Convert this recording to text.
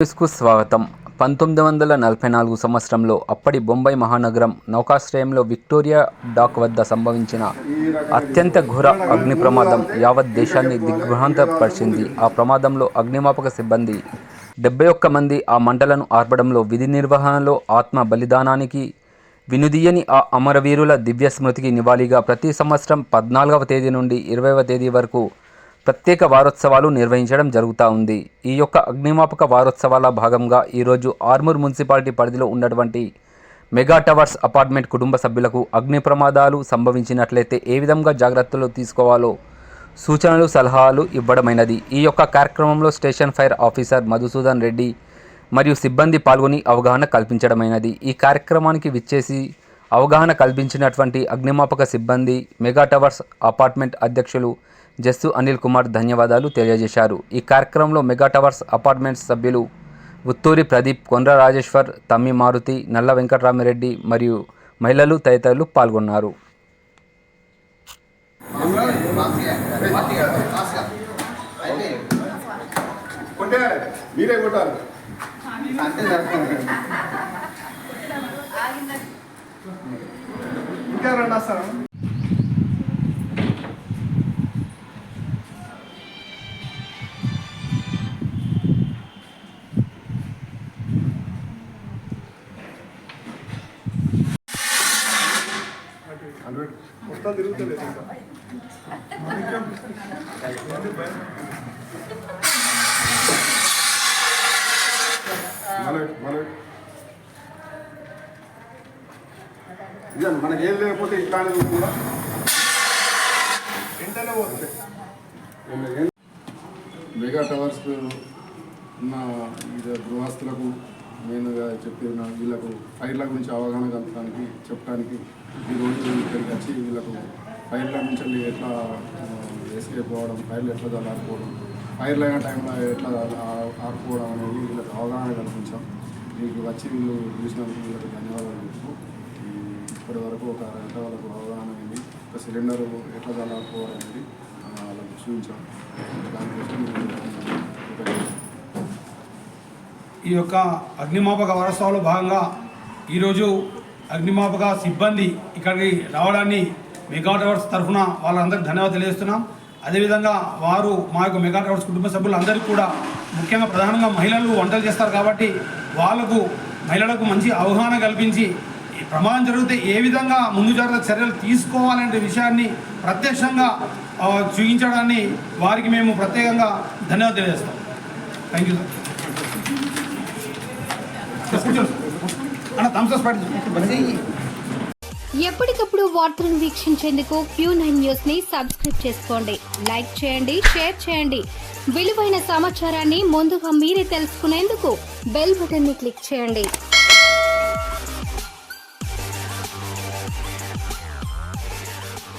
న్యూస్కు స్వాగతం. పంతొమ్మిది వందల నలభై నాలుగు సంవత్సరంలో అప్పటి బొంబాయి మహానగరం నౌకాశ్రయంలో విక్టోరియా డాక్ వద్ద సంభవించిన అత్యంత ఘోర అగ్ని ప్రమాదం యావత్ దేశాన్ని దిగ్భ్రాంతపరిచింది. ఆ ప్రమాదంలో అగ్నిమాపక సిబ్బంది డెబ్బై ఒక్క మంది ఆ మంటలను ఆర్పడంలో విధి నిర్వహణలో ఆత్మ బలిదానానికి వినుదీయని ఆ అమరవీరుల దివ్య స్మృతికి నివాళిగా ప్రతి సంవత్సరం పద్నాలుగవ తేదీ నుండి ఇరవైవ తేదీ వరకు ప్రత్యేక వారోత్సవాలు నిర్వహించడం జరుగుతూ ఉంది. ఈ యొక్క అగ్నిమాపక వారోత్సవాల భాగంగా ఈరోజు ఆర్మూర్ మున్సిపాలిటీ పరిధిలో ఉన్నటువంటి మెగా టవర్స్ అపార్ట్మెంట్ కుటుంబ సభ్యులకు అగ్ని ప్రమాదాలు సంభవించినట్లయితే ఏ విధంగా జాగ్రత్తలు తీసుకోవాలో సూచనలు సలహాలు ఇవ్వడమైనది. ఈ యొక్క కార్యక్రమంలో station fire officer Madhusudan Reddy మరియు సిబ్బంది పాల్గొని అవగాహన కల్పించడమైనది. ఈ కార్యక్రమానికి విచ్చేసి అవగాహన కల్పించినటువంటి అగ్నిమాపక సిబ్బంది మెగా టవర్స్ అపార్ట్మెంట్ అధ్యక్షులు జస్సు అనిల్ కుమార్ ధన్యవాదాలు తెలియజేశారు. ఈ కార్యక్రమంలో మెగా టవర్స్ అపార్ట్మెంట్స్ సభ్యులు ఉత్తూరి ప్రదీప్ కొండ్ర రాజేశ్వర్ తమ్మి మారుతి నల్ల వెంకటరామిరెడ్డి మరియు మహిళలు తదితరులు పాల్గొన్నారు. మీరే కొట్టాలి ఇంకా రండి వస్తాను మొత్తం తిరుగుతలేదు ఇదండి మనకి ఏం లేకపోతే ఇట్లానే కూడా వెంటనే పోతుంది మెగా టవర్స్ ఉన్న గృహస్థులకు మెయిన్గా చెప్పిన వీళ్ళకు ఫైర్ల గురించి అవగాహన కలపడానికి చెప్పడానికి ఈరోజు ఇక్కడికి వచ్చి వీళ్ళకు ఫైర్ల నుంచి ఎట్లా ఎస్కేప్ అవ్వడం ఫైర్లు ఎట్లా చల్లారిపోవడం ఫైర్లు అయిన టైంలో ఎట్లా ఆడుకోవడం అనేది వీళ్ళకి అవగాహన కల్పించాం. మీకు వచ్చి వీళ్ళు చూసినందుకు వీళ్ళకి ధన్యవాదాలు చెప్తూ ఇప్పటి వరకు ఒక గంట వాళ్ళకు అవగాహన అయింది. ఒక సిలిండర్ ఎట్లా చల్లారిపోవడం అనేది వాళ్ళకి చూపించాం. దానికోసం ఈ యొక్క అగ్నిమాపక వారోత్సవాల్లో భాగంగా ఈరోజు అగ్నిమాపక సిబ్బంది ఇక్కడికి రావడాన్ని మెగా టవర్స్ తరఫున వాళ్ళందరికీ ధన్యవాదాలు తెలియజేస్తున్నాం. అదేవిధంగా వారు మా యొక్క మెగా టవర్స్ కుటుంబ సభ్యులందరికీ కూడా ముఖ్యంగా ప్రధానంగా మహిళలు వంటలు చేస్తారు కాబట్టి వాళ్ళకు మహిళలకు మంచి అవగాహన కల్పించి ఈ ప్రమాదం జరిగితే ఏ విధంగా ముందు జాగ్రత్త చర్యలు తీసుకోవాలనే విషయాన్ని ప్రత్యక్షంగా చూపించడాన్ని వారికి మేము ప్రత్యేకంగా ధన్యవాదాలు తెలియజేస్తాం. థ్యాంక్ యూ అన్న ఎప్పటికప్పుడు వార్తలను వీక్షించేందుకు క్యూ నైన్ న్యూస్ని సబ్స్క్రైబ్ చేసుకోండి. లైక్ చేయండి షేర్ చేయండి. విలువైన సమాచారాన్ని ముందుగా మీరే తెలుసుకునేందుకు బెల్ బటన్ని క్లిక్ చేయండి.